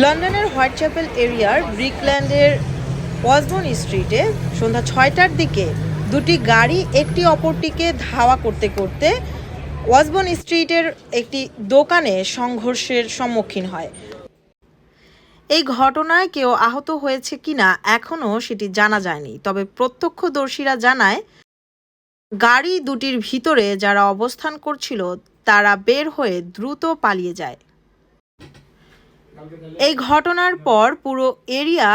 লন্ডনের white chapel এরিয়ার ব্রিকল্যান্ডের ওয়াসবন স্ট্রিটে সন্ধ্যা ছয়টার দিকে দুটি গাড়ি একটি অপরটিকে ধাওয়া করতে করতে ওয়াসবন স্ট্রিটের একটি দোকানে সংঘর্ষের সম্মুখীন হয়। এই ঘটনায় কেউ আহত হয়েছে কিনা এখনও সেটি জানা যায়নি, তবে প্রত্যক্ষদর্শীরা জানায়, গাড়ি দুটির ভিতরে যারা অবস্থান করছিল তারা বের হয়ে দ্রুত পালিয়ে যায়। এই ঘটনার পর পুরো এরিয়া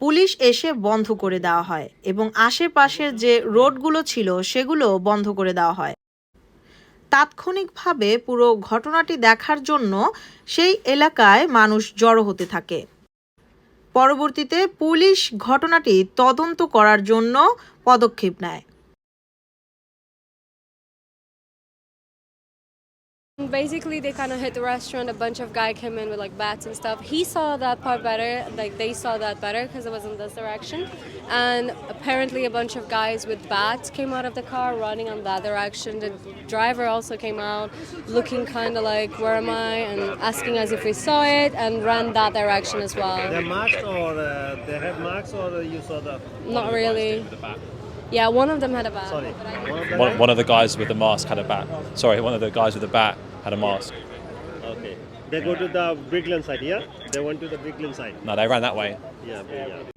পুলিশ এসে বন্ধ করে দেওয়া হয় এবং আশেপাশের যে রোডগুলো ছিল সেগুলো বন্ধ করে দেওয়া হয়। তাৎক্ষণিকভাবে পুরো ঘটনাটি দেখার জন্য সেই এলাকায় মানুষ জড়ো হতে থাকে। পরবর্তীতে পুলিশ ঘটনাটি তদন্ত করার জন্য পদক্ষেপ নেয়। Basically, they kind of hit the restaurant. A bunch of guy came in with like bats and stuff. He saw that part better, like they saw that better because it was in this direction. And apparently, a bunch of guys with bats came out of the car running on that direction. The driver also came out looking kind of like, "Where am I?" and asking us if we saw it, and ran that direction as well. They're marks or uh, they have marks or you saw the. Not really. Yeah, one of them had a bat. Sorry. but I- One of them One, had- one of the guys with the mask had a bat. Sorry, one of the guys with the bat had a mask. Okay. They go to the Brickland side, yeah? They went to the Brickland side. No, they ran that way. Yeah, yeah.